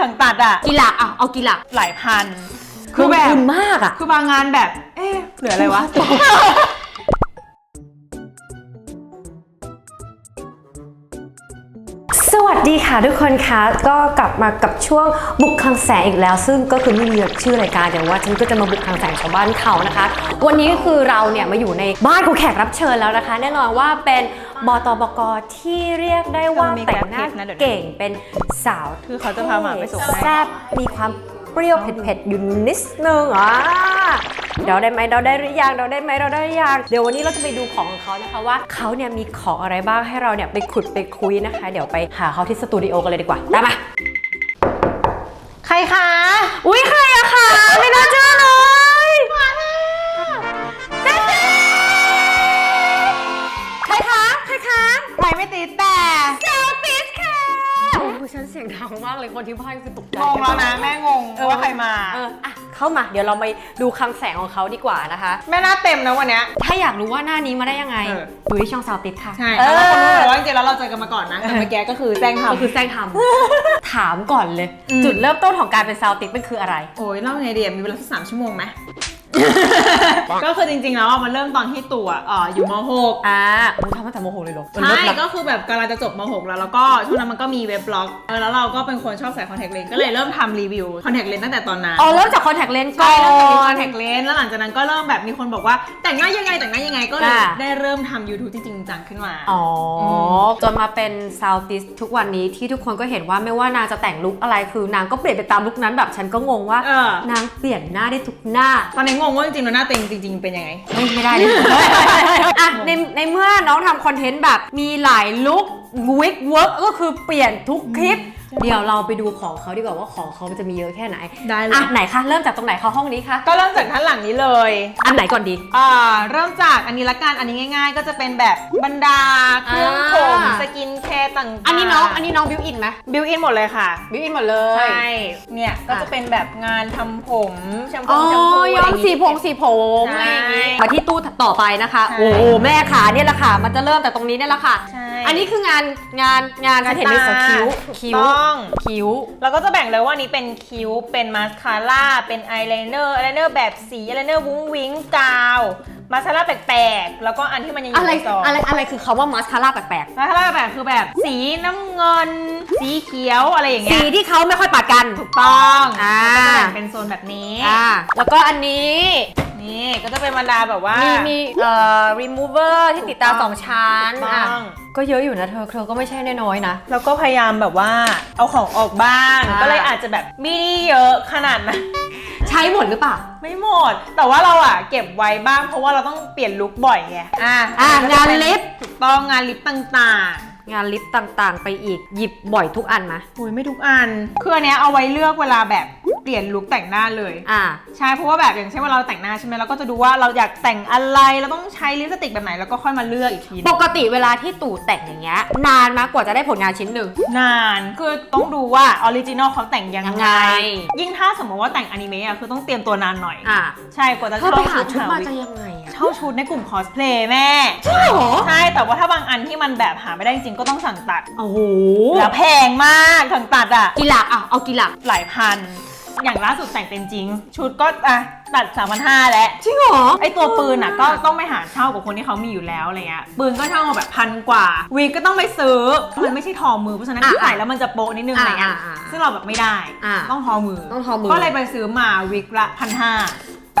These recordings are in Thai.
ถังตัดอะกี่หลักอะเอากี่หลักหลายพัน คือแบบมากอะคือบางงานแบบ เอ๊ะเหลืออะไรวะ สวัสดีค่ะทุกคนคะก็กลับมากับช่วงบุกคลังแสงอีกแล้ว ซึ่งก็คือไม่มีชื่อรายการอย่างว่าฉันก็จะมาบุกคลังแสงชาวบ้านเขานะคะ วันนี้คือเราเนี่ยมาอยู่ในบ้านของแขกรับเชิญแล้วนะคะ แน่นอนว่าเป็นบตบกที่เรียกได้ว่ามีแต่งหน้าแกร็บทิปนะเดี๋ยวนะเก่งเป็นสาวคือเขาจะพาหมาไปส่งให้แซ่บมีความเปรี้ยวเผ็ดๆอยู่นิดนึงอะ เดาได้ไหมเดาได้หรือยังเดาได้ไหมเดาได้หรือยังเดี๋ยววันนี้เราจะไปดูของของเขานะคะว่าเขาเนี่ยมีของอะไรบ้างให้เราเนี่ยไปขุดไปคุยนะคะ เดี๋ยวไปหาเขาที่สตูดิโอกันเลยดีกว่าได้ไหมใครคะอุ้ยใคร เข้ามา เดี๋ยวเราไปดูคลังแสงของเขาดีกว่านะคะ แม่หน้าเต็มนะวันเนี้ย ถ้าอยากรู้ว่าหน้านี้มาได้ยังไงเออ ดูที่ช่องซาวติสค่ะใช่เอแล้วคนรู้อ เลยว่าจริงๆแล้วเราเจอกันมาก่อนนะแต่เมื่อกี้ก็คือแจ้งก็คือทำแซงทำ ถามก่อนเลย อืม จุดเริ่มต้นของการเป็นซาวติสมันคืออะไร โอ้ยเล่าไงเดียมีเวลาสักสามชั่วโมงไหม ก็คือจริงๆแล้วอะมันเริ่มตอนที่ตัวเอ่ออยู่ม .6 อ่าอู้ทำตั้งแต่โมโหเลยเหรอใช่ก็คือแบบกำลังจะจบม .6 แล้วแล้วก็ช่วงนั้นมันก็มีเว็บบล็อกเออแล้วเราก็เป็นคนชอบใส่คอนแทคเลนส์ก็เลยเริ่มทำรีวิวคอนแทคเลนส์ตั้งแต่ตอนนั้น อ๋อเริ่มจากคอนแทคเลนส์ก่อใช่เริ่มจากมีคอน นแทคเลนส์แล้วหลังจากนั้นก็เริ่มแบบมีคนบอกว่า แต่งหน้ายังไงแต่งหน้ายังไงก็เลยอ่าได้เริ่มทำ YouTube จริงๆจังขึ้นมา อ๋ออม จนมาเป็นซาวติสทุกวันนี้ที่ทุกคนก็เห็นว่าไม่ว่านางจะแต่งลุคอะไรคือนางก็เปลี่ยนไปตามลุคนั้นแบบฉันก็งงว่า เออนางเปลี่ยนหน้าได้ทุกหน้า ตอนนี้งงว่าจริงๆแล้วหน้าเต็งจริง ๆ เป็นยังไง ไม่ไม่ได้เลย อะในในเมื่อน้องทำคอนเทนต์แบบมีหลายลุควิกเวิร์กก็คือเปลี่ยนทุกคลิป เดี๋ยวเราไปดูของเขาดีกว่าว่าของเขามันจะมีเยอะแค่ไหนได้เลย อะไหนคะเริ่มจากตรงไหนคะห้องนี้คะก็เริ่มจากท่านหลังนี้เลยอันไหนก่อนดี อ่าเริ่มจากอันนี้ละกัน อันนี้ง่าย ๆ ก็จะเป็นแบบบรรดาเครื่องผมอ่า สกินแคร์ต่างๆอันนี้น้องอันนี้น้องบิวอินไหมบิวอินหมดเลยค่ะ บิวอินหมดเลย ใช่ เนี่ย ก็จะเป็นแบบงานทำผมแชมอ๋พูอแชมพูย้อมสีผงสีผมใช่อะไรอย่างงี้มาที่ตู้ต่อไปนะคะ ใช่ โอ้โหแม่ขาเนี่ยแหละค่ะ มันจะเริ่มแต่ตรงนี้เนี่ยแหละค่ะ ใช่อันนี้คืองานงานงานฉันเห็นในสคิ้วคิ้วต้องคิ้ว เราก็จะแบ่งเลยว่านี้เป็นคิ้ว เป็นมาสคาร่า เป็นอายไลเนอร์อายไลเนอร์แบบสีอายไลเนอร์วุ้งวิ้งกาว มาสคาร่าแปลกๆ แล้วก็อันที่มันยังออะไรยู่ในซองอะไรอะไรคือคาว่ามาสคาร่าแปลกมาสคาร่าแบบคือแบบสีน้ำเงิน สีเขียวอะไรอย่างๆ เงี้สียที่เขาไม่ค่อยปาดกัน ถูกต้องอ่า ก็จะแบ่งเป็นโซนแบบนี้ อ่าแล้วก็อันนี้ นี่ก็จะเป็นบรรดาแบบว่า มีมีมีเอ่อ remover ที่ติดตาถูกต้องสองชั้นถูกอะต้องก็เยอะอยู่นะเธอเธอก็ไม่ใช่น้อยๆนะ แล้วก็พยายามแบบว่าเอาของออกบ้าง อ่า ก็เลยอาจจะแบบไม่ได้เยอะขนาดนั้น ใช้หมดหรือเปล่า ไม่หมด แต่ว่าเราอะเก็บไว้บ้างเพราะว่าเราต้องเปลี่ยนลุคบ่อยไง อะอะก็จะงานเป็ลิฟต์ถูกต้องงานลิฟต์ต่างงานลิฟต์ต่างๆ ไปอีกหยิบบ่อยทุกอันไหมๆอุ้ยไม่ทุกอัน คืออันเนี้ยเอาไว้เลือกเวลาแบบ เปลี่ยนลุคแต่งหน้าเลยอ่า ใช่เพราะว่าแบบอย่างเช่นเวลาเราแต่งหน้าใช่ไหมเราก็จะดูว่าเราอยากแต่งอะไรเราต้องใช้ลิปสติกแบบไหนแล้วก็ค่อยมาเลือกอีกทีหนึ่ง ปกติเวลาที่ตู่แต่งอย่างเงี้ยนานมากกว่าจะได้ผลงานชิ้นหนึ่ง นานคือต้องดูว่าออริจินอลเขาแต่งยังยังไง ไง ยิ่งถ้าสมมติว่าแต่งอนิเมะอะคือต้องเตรียมตัวนานหน่อย อ่าใช่กว่าจะเธอไปหาเช่ชุดมาวิกจะยังไงอะเช่าชุดในกลุ่มคอสเพลย์แม่ ใช่เหรอใช่แต่ว่าถ้าบางอันที่มันแบบหาไม่ได้จริงๆก็ต้องสั่งตัด โอ้โหแล้วแพงมากสั่งตัดอะกี่หลักอะเอากี่หลัก หลายพัน อย่างล่าสุดแต่งเป็นจริง ชุดก็อะตัด3 5 0 0แล้ว จริงเหรอ ไอตัวปืนอะก็ต้องไปหาเช่ากับคนที่เขามีอยู่แล้วอะไรเงี้ย ปืนก็เช่ามาแบบพันกว่า วีก็ต้องไปซื้อ มันไม่ใช่ทอมือ เพราะฉะนั้นอะใส่แล้วมันจะโปะนิดนึงอะไรเงี้ย อะอะอะซึ่งเราแบบไม่ได้ อะต้องทอมือ ต้องทอมือก็เลยไปซื้อมาวิกละพันห้า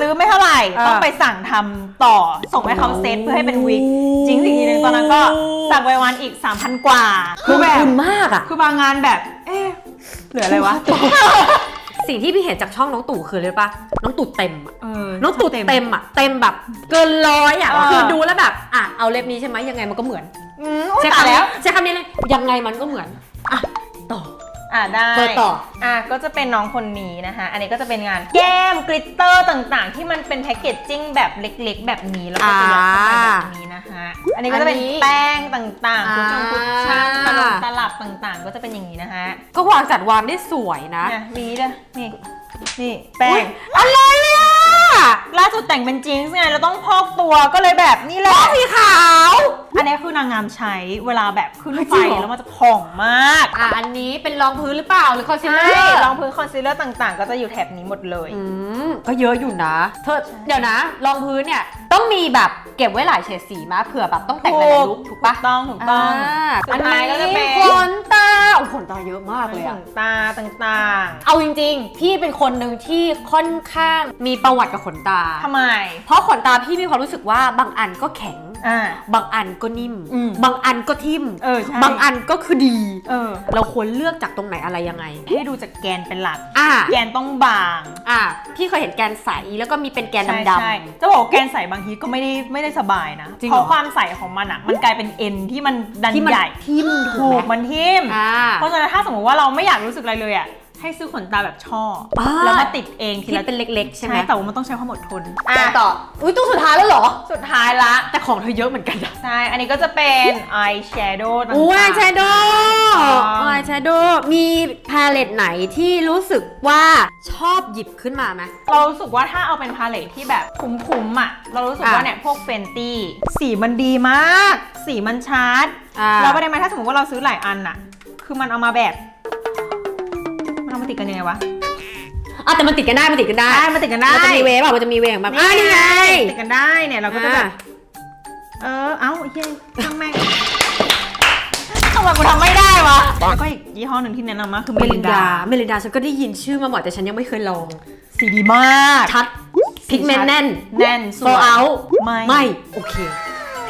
ซื้อไม่เท่าไหร่ เออ ต้องไปสั่งทำต่อ ส่งให้เขาเซตเพื่อให้เป็นวิกจริงสิทีนึงตอนนั้นก็สั่งไปวันอีก 3,000 กว่า คือแบบคุณมากอะ คือบางงานแบบ เอ๊ะเหลืออะไรวะ สิ่งที่พี่เห็นจากช่องน้องตู่คืออะไรปะน้องตู่เต็มอะเออน้องตู่เต็มอะเต็มแบบเกินร้อยอะเออ คือดูแล้วแบบอะเอาเล็บนี้ใช่ไหมยังไงมันก็เหมือน อืมโอ้ใช้ตายคำนี้แล้วใช้คำนี้เลยยังไงมันก็เหมือน อะ ต่อ อะได้เปิดต่ออะก็จะเป็นน้องคนนี้นะคะอันนี้ก็จะเป็นงานแก้มกลิตเตอร์ต่างๆ ที่มันเป็นแพคเกจจิ้งแบบเล็กๆ แบบนี้แล้วก็จะยัดเข้าไปแบบนี้นะคะอันนี้ก็จะเป็นอันนี้แป้งต่างๆคุชชงอ่าคุชชั่นตลบตลับต่างๆ ก็จะเป็นอย่างนี้นะคะก็วางจัดวางได้สวยนะเนี่ยมีด้วยนี่นี่แป้งอะไรอะ ล่าสุดแต่งเป็นจิงส์ไงเราต้องพอกตัวก็เลยแบบนี่แหละสีขาว อันนี้คือนางงามใช้เวลาแบบขึ้นเฮ้ยไฟจริงเหรอแล้วมันจะผ่องมากอะอันนี้เป็นรองพื้นหรือเปล่าหรือคอนซีลเลอใช่ร์รองพื้นคอนซีลเลอร์ต่างๆ ก็จะอยู่แถบนี้หมดเลย อืมก็เยอะอยู่นะ เธอเดี๋ยวนะรองพื้นเนี่ยต้องมีแบบเก็บไว้หลายเฉดสีมาเผื่อแบบต้องแต่งหลายๆลุคถูกปะถูกต้องถูกต้องาสุดท้ายก็จะเป็น ขนตา โอ้ขนตาเยอะมากเลยขอะ นตาต่างเอาจริงๆ พี่เป็นคนหนึ่งที่ค่อนข้างมีประวัติกับขนตา ๆทำไม เพราะขนตาพี่มีความรู้สึกว่าบางอันก็แข็งอ่า บางอันก็นิ่มอืมบางอันก็ทิ่มเออใช่บางอันก็คือดีเออเราควรเลือกจากตรงไหนอะไรยังไง ให้ดูจากแกนเป็นหลักอะแกนต้องบาง อะพี่เคยเห็นแกนใสแล้วก็มีเป็นแกนใช่ดำใช่ๆจะบอกว่าแกนใสบางทีก็ไม่ได้ไม่ได้สบายนะจริงเพเหรอราะความใสของมันอะ มันกลายเป็นเอ็นที่มันดันที่มันใหญ่ทิ่มถูถูกกไหมมันทิ่มอ่าเพราะฉะนั้นถ้าสมมติว่าเราไม่อยากรู้สึกอะไรเลยอะ ให้ซื้อขนตาแบบช่อออ่าแล้วมาติดเองทีที่ละเป็นเล็ก ๆ ใช่ไหมแต่ว่ามันต้องใช้ความอดทนอะต่อ อุ้ยตู้สุดท้ายแล้วเหรอ สุดท้ายละแต่ของเธอเยอะเหมือนกันนะ ใช่อันนี้ก็จะเป็นอายแชโดว์ต่างๆ อู้อายแชโดว์อ๋ออายแชโดว์มีพาเลตไหนที่รู้สึกว่าชอบหยิบขึ้นมาไหม เรารู้สึกว่าถ้าเอาเป็นพาเลทที่แบบคุ้มๆอะ เรารู้สึกว่าอะ เนี่ยพวกเฟนตี้สีมันดีมาก สีมันชัดอ่า แล้วประเด็นไหมถ้าสมมติว่าเราซื้อหลายอันอะ คือมันเอามาแบบมันเอามา ติดกันยังไงวะ อะแต่มันติดกันได้มันติดกันได้ได้มาติดกันได้มันจะมีเวฟอะมันจะมีเวฟแบบอะนี่ไงติดกันได้เนี่ยเราก็จะแบบอะเออเอ้าเฮ้ยช่างแม่งทำไมกูทำไม่ได้วะแล้วก็อีกยี่ห้อหนึ่งที่แนะนำมากคือเมเมลิลินนดาดา เมลินดาฉันก็ได้ยินชื่อมาบ่อยแต่ฉันยังไม่เคยลอง สีดีมากชัดพิกเมนต์แน่นแน่นสโซวยเอาไม่ไม่โอเค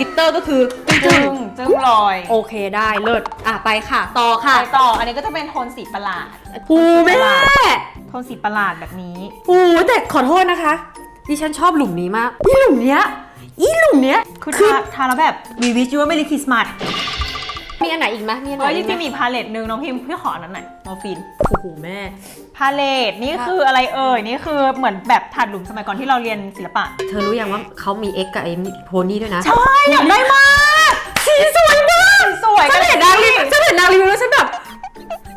กลิตเตอร์ก็คือจึ้จึ้งงจึ้งลอยโอเคได้เลิศอะไปค่ะต่อไปค่ะต่ออันนี้ก็จะเป็นโทนสีประหลาด หูแม่โทนสีประหลาดแบบนี้ หูแต่ขอโทษนะคะ ดิฉันชอบหลุมนี้มากอีหลุมเนี้ยอีหลุมเนี้ยคือทาทาแล้วแบบวีวิชยูว่าไม่ได้คริสต์มาส มีอันไหนอีกไหมมีอันไหนเฮ้ยอีจกไหมริงๆมีพาเลตหนึ่งน้องพิมพ์พี่ขออันนั้นหน่อยมอร์ฟินโอ้โหแม่ พาเลตนี่คืออะไรเอ่ย นี่คือเหมือนแบบถาดหลุมสมัยก่อนที่เราเรียนศิลปะ เธอรู้ยังว่าเขามี X กับไอ้โพนี่ด้วยนะใช่อยากได้มากสีสวยมากสวยฉันเห็นนางรีวิวฉันเห็นนางรีวิวแล้วฉันแบบ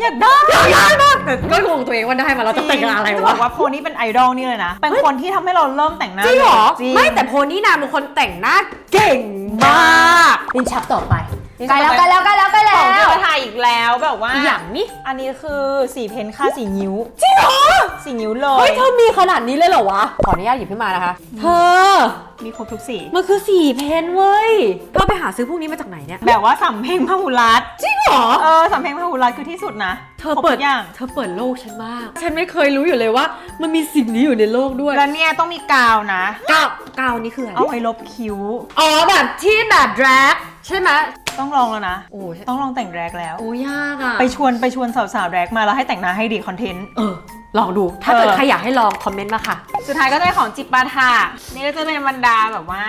อยากได้อยากได้มากแต่ก็งงตัวเองว่าได้มาเราจะแต่งงานอะไรจบวะอกว่าโพนี่เป็นไอดอลนี่เลยนะ เป็นคนที่ทำให้เราเริ่มแต่งหน้าจริงเหรอ จริง ไม่แต่โพนี่นางเป็นคนแต่งหน้าเก่งมาก ลินชับต่อไปใกล้แล้วใกล้แล้วใกล้แล้วใกล้ ขแล้องที่วเราถ่ายอีกแล้วแบบว่าอีกอย่างนี้อันนี้คือสีเพนค่าสีนิ้วจริงเหรอสีนิ้วเลเฮ้ยยเธอมีขนาดนี้เลยเหรอวะ ขออนุญาตหยิบขึ้นมานะคะ เธอ มีครบทุกสีมันคือสีเพนเว้ยเธอไปหาซื้อพวกนี้มาจากไหนเนี่ยแบบว่าสำเพ็งพหุรัตน์จริงเหรอเออสำเพ็งพหุรัตน์คือที่สุดนะเธอครบเปิดทุกอย่าง เธอเปิดโลกฉันมาก ฉันไม่เคยรู้อยู่เลยว่า มันมีสิ่งนี้อยู่ในโลกด้วยแล้วเนี่ยต้องมีกาวนะกาวกาวนี่คืออะไรเอาไว้ลบคิ้วอ๋อแบบที่แบบแดรกใช่ไหม ต้องลองแล้วนะโอ้ยต้องลองแต่งแรกแล้วโอ้ยากอะไปชวนไปชวนสาวๆแรกมาแล้วให้แต่งหน้าให้ดีคอนเทนต์เออลองดูถ้าเกิดเออใครอยากให้ลองคอมเมนต์มาค่ะ สุดท้ายก็จะเป็นของจิปปาถะนี่ก็จะเป็นบรรดาแบบว่า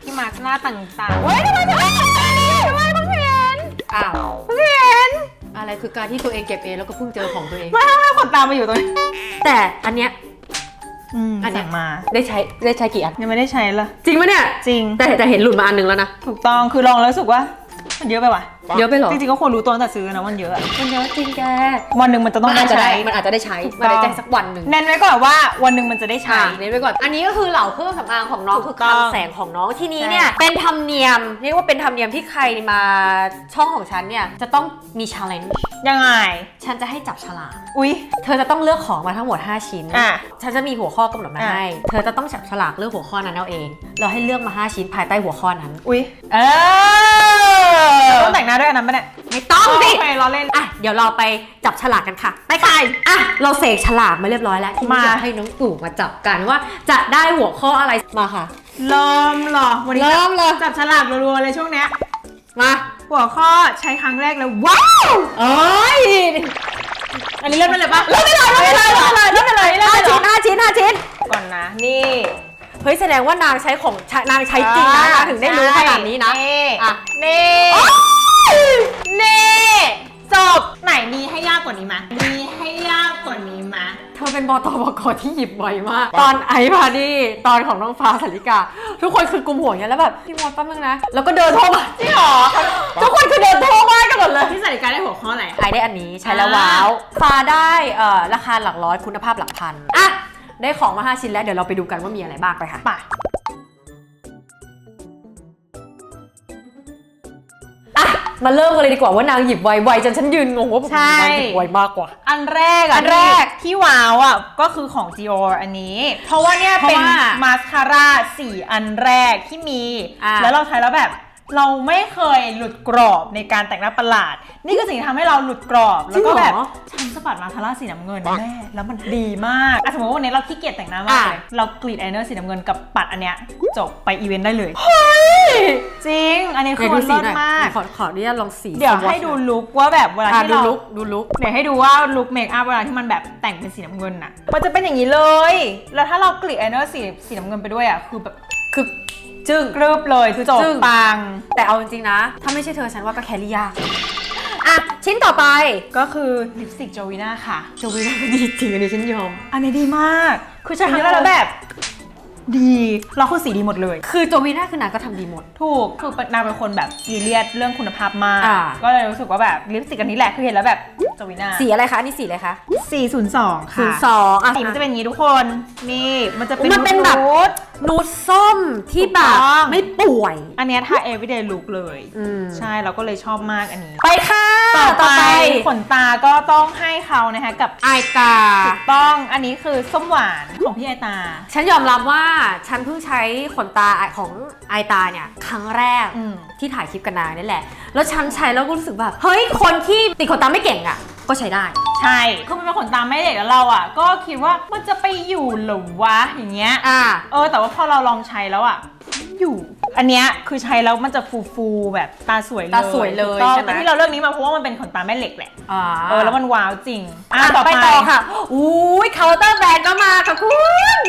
พี่มาร์คหน้าต่างๆเฮ้ยทำไมทำไมทำไมทำไมเพิ่งเห็นอ้าวเพิ่งเห็นอะไรคือการที่ตัวเองเก็บเองแล้วก็เพิ่งเจอของตัวเองไม่ทำไมขนตามาอยู่ตรงนี้แต่อันเนี้ยอืมอันเนี้ยสั่งมาได้ใช้ได้ใช้กี่อันยังไม่ได้ใช้เลยจริงปะเนี่ยจริงแต่แต่เห็นหลุดมาอันนึงแล้วนะถูกต้องคือลองแล้วรู้สึกว่า มันเยอะไปว่ะเยอะไปเหรอ จริงๆก็ควรรู้ตัวตั้งแต่ซื้อนะมันเยอะอะมันเยอะจริงแกวันหนึ่งมันจะต้องมันอาจจะได้ได้ใช้ มันอาจจะได้ใช้ถูกมันได้ต้องใช้สักวันหนึ่งเน้นไว้ก่อนว่าวันหนึ่งมันจะได้ใช้อะเน้นไปก่อน อันนี้ก็คือเหล่าเครื่องสำอางของน้องถูคือกต้อง คำแสงของน้องที่นี้ใช่เนี่ยเป็นธรรมเนียมเรียกว่าเป็นธรรมเนียมที่ใครมาช่องของฉันเนี่ยจะต้องมี challenge ยังไง ฉันจะให้จับฉลาก อุ๊ย เธอจะต้องเลือกของมาทั้งหมด 5 ชิ้น อะฉันจะมีหัวข้อกำหนดมาอะ ให้ เธอจะต้องจับฉลากเลือกหัวข้อนั้นเอาเอง เราให้เลือกมา 5 ชิ้นภายใต้หัวข้อนั้น อุ๊ย เออ ต้องแต่งหน้าด้วยอันนั้นปะเนี่ยไม่ต้องสิ โอเคเราเล่น อะ เดี๋ยวเราไปจับฉลากกันค่ะ ไปค่ะอะ เราเสกฉลากมาเรียบร้อยแล้วที่มาจะให้น้องตู่มาจับกันว่า จะได้หัวข้ออะไรมาค่ะ เริ่มเหรอ วันนี้เริ่มเลย จับฉลากรัวๆเลยช่วงเนี้ย มาหัวข้อใช้ครั้งแรกแล้วว้าว เอ้ยอันนี้เริ่มได้เลยปะเริ่มได้เลยเริ่มได้เลยเริ่มได้เลยเริ่มห้าได้เลยชิ้นห้าชิ้นห้าชิ้นก่อนนะ นี่เฮ้ยแสดงว่านางใช้ของใช้นางใช้จริงนะนางถึงได้รู้ขนาดนี้นะนี่อะนี่นี่จบไหนมีให้ยากกว่านี้ไหมมีให้ยากกว่านี้ไหมเธอเป็นบตบกที่หยิบบ่อยมาก ตอนไอพาดี้ตอนของน้องฟ้าสาริกา ทุกคนคือกลุ่มห่วงอย่างนี้ยแล้วแบบพี่มดแป๊บนึงนะ แล้วก็เดินโทรมาจริงเหรอ ทุกคนคือเดินโทรมากันหมดเลยพี่สาริกาได้หัวข้ออะไรไอได้อันนี้ใช้แล้วว้าวฟ้าได้เอ่อราคาหลักร้อยคุณภาพหลักพันอะ ได้ของมา 5 ชิ้นแล้วเดี๋ยวเราไปดูกันว่ามีอะไรบ้างไปค่ะไป่ะอะมาเริ่มกันเลยดีกว่าว่านางหยิบไวๆจนฉันยืนงงว่าใช่นางหยิบไวมากกว่า อันแรกอะอันแรกที่ที่ว้าวอะก็คือของ Dior อันนี้ เพราะว่าเนี่ยเพราะเป็นว่ามาสคาร่าสี่อันแรกที่มีอะแล้วเราใช้แล้วแบบ เราไม่เคยหลุดกรอบในการแต่งหน้าประหลาด นี่คือสิ่งที่ทำให้เราหลุดกรอบ แล้วก็แบบฉันสะบัดมาทาร่าสีน้ำเงินแม่แล้วมันดีมากอะสมมติว่าวันนี้เราขี้เกียจแต่งหน้ามากเลยเรากรีดไอเนอร์สีน้ำเงินกับปัดอันเนี้ยจบไปอีเวนต์ได้เลยจริง อันนี้ไหนคือดูมันสีเลิศหน่อยมาก ขอขออนุญาตลองสี เดี๋ยวให้ดูลุคว่าแบบเวลาอะที่ดูเราลุกดูลุกเดี๋ยวให้ดูว่าลุคเมคอัพเวลาที่มันแบบแต่งเป็นสีน้ำเงินน่ะ มันจะเป็นอย่างนี้เลย แล้วถ้าเรากรีดไอเนอร์สีสีน้ำเงินไปด้วยอะคือแบบ คือจึ้งกรึบเลยคือจบจึ้ง ปัง แต่เอาจริงๆนะ ถ้าไม่ใช่เธอฉันว่าก็แครี่ยากอะ ชิ้นต่อไปก็คือลิปสติกโจวีน่าค่ะ โจวีน่าก็ดีจริงอันนี้ฉันยอม อันนี้ดีมาก คือใช้ครั้งแรกแล้วแบบ ดีเราคือสีดีหมดเลย คือโจวีน่าคือนางก็ทำดีหมด ถูกคือนางเป็นคนแบบซีเรียสเรื่องคุณภาพมาก อ่า ก็เลยรู้สึกว่าแบบลิปสติกอันนี้แหละคือเห็นแล้วแบบโจวีน่าสีอะไรคะอันนี่สีอะไรคะ402ค่ะสองอะ สีมันจะเป็นอย่างนี้ทุกคน นี่มันจะเป็นมันเป็นแบบนูดนูดส้มที่แบบถูกต้อง ไม่ป่วย อันเนี้ยทา everyday look เลย อืม ใช่เราก็เลยชอบมากอันนี้ ไปค่ะต่อไปขนตาก็ต้องให้เขานะคะกับไอตา ถูกต้องอันนี้คือส้มหวานของพี่ไอตา ฉันยอมรับว่าฉันเพิ่งใช้ขนตาของไอตาเนี่ย ครั้งแรกอืม ที่ถ่ายคลิปกันนางนี่แหละ แล้วฉันใช้แล้วก็รู้สึกแบบ เฮ้ย คนที่ติดขนตาไม่เก่งอะ ก็ใช้ได้ ใช่ คือมันเป็นขนตาไม่เด็กแล้วเราอะ ก็คิดว่ามันจะไปอยู่เหรือวะอย่างเงี้ย อ่า เออ แต่ว่าพอเราลองใช้แล้วอะอยู่ อันเนี้ยคือใช้แล้วมันจะฟูฟูๆแบบตาสวยเลยตาสวยเลยถูกต้องใช่ไหม แต่ที่เราเลือกนี้มาเพราะว่ามันเป็นขนตาแม่เหล็กแหละ อ่าเออ แล้วมันว้าวจริง อะอะต่อไปไปต่อค่ะ อุ้ยเคาน์เตอร์แบรนด์ก็มาค่ะคุณ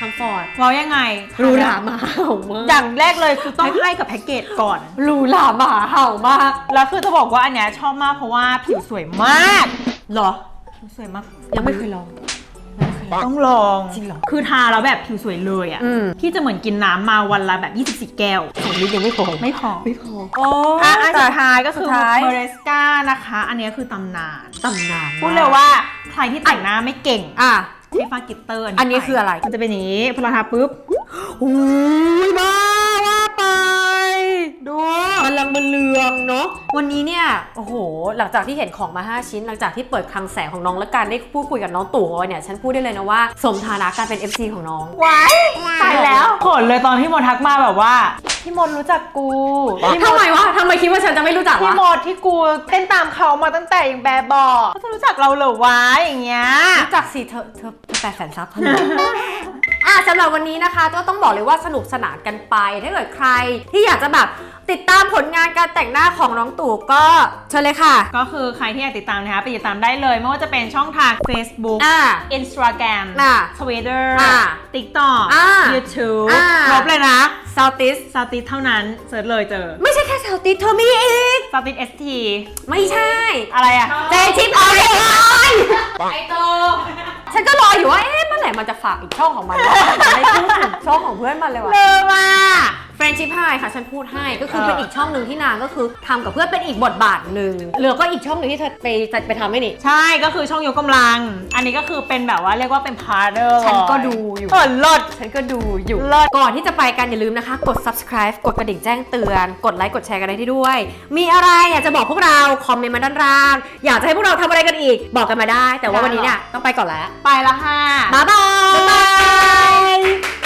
คอมฟอร์ตทำฟอร์ดว้าวยังไงหรูหรามาเห่ามากอย่างแรกเลยคือต้องให้กับแพ็กเกจก่อนหรูหรามาเห่ามาก แล้วคือจะบอกว่าอันเนี้ยชอบมากเพราะว่าผิวสวยมากเหรอผิวสวยมาก ยังไม่เคยลองต้องลองจริงเหรอคือทาแล้วแบบผิวสวยเลยอะอืมพี่จะเหมือนกินน้ำมาวันละแบบ 24 แก้วของลิยังไม่พอไม่พอไม่พอโอ้อะอันสุดท้ายก็คือสุดท้ายเมเรสกานะคะ อันเนี้ยคือตำนานตำนานพูดเลยว่าใครที่แต่งหน้าไม่เก่งอะ ใช้ฟ้ากิตเตอร์อันนี้คืออะไร มันจะเป็นอย่างนี้พอเราทาปุ๊บอุ้ยบ้าว่าไป ดูมันลังมันเลืองเนาะวันนี้เนี่ยโอ้โห หลังจากที่เห็นของมา 5 ชิ้น หลังจากที่เปิดคลังแสงของน้องและการได้พูดคุยกับน้องตู่เอาไว้เนี่ยฉันพูดได้เลยนะว่า สมฐานะการเป็น FC ของน้องว้ายตายแล้วขนเลยตอนที่โมทักมาแบบว่า พี่มดรู้จักกูพี่มทำดไมวะทำไมคิดว่าฉันจะไม่รู้จักพี่วะมดที่กูเต้นตามเขามาตั้งแต่ยังแบบบอกเขาจะรู้จักเราเหรอวะอย่างเงี้ย รู้จักสิเธอเธอเธอแปดแสนซับเท่านั้นอะ สำหรับวันนี้นะคะก็ต้องบอกเลยว่าสนุกสนานกันไป ถ้าเกิดใครที่อยากจะแบบติดตามผลงานการแต่งหน้าของน้องตู่ก็เชิญเลยค่ะ ก็คือใครที่อยากติดตามนะคะไปติดตามได้เลย ไม่ว่าจะเป็นช่องทาง Facebook อ่า Instagram อ่า Twitter อ่า TikTok อ่า YouTube อ่า ครบเลยนะ Southeast ซาติสเท่านั้นเสิร์ชเลยเจอไม่ใช่แค่ Southeast เธอมีอีก ซาติส ST ไม่ใช่ อะไรอะ เจชิปออยไอโต ฉันก็รออยู่ว่า เอ๊ะเมื่อ ไหร่มันจะฝากอีกช่องของมันวะไม่พูดถึงช่องของเพื่อนมันเลยว่ะเลอมา เฟรนชิพายค่ะฉันพูดให้ก็คือเออเป็นอีกช่องหนึ่งที่นางก็คือทำกับเพื่อนเป็นอีกบทบาทหนึ่งเหลือก็อีกช่องหนึ่งที่เธอไปไปทำให้นี่ ใช่ก็คือช่องยกกำลัง อันนี้ก็คือเป็นแบบว่าเรียกว่าเป็นพาร์เดอร์ฉันก็ดูอยู่ เออลด ฉันก็ดูอยู่ เลิศ ก่อนที่จะไปกันอย่าลืมนะคะ กด subscribe กดกระดิ่งแจ้งเตือน กดไลค์ กดแชร์กันได้ที่ด้วย มีอะไรอยากจะบอกพวกเรา คอมเมนต์มาด้านล่าง อยากจะให้พวกเราทำอะไรกันอีก บอกกันมาได้ แต่ว่าวันนี้เนี่ยต้องไปก่อนแล้ว ไปละค่ะ บ๊ายบาย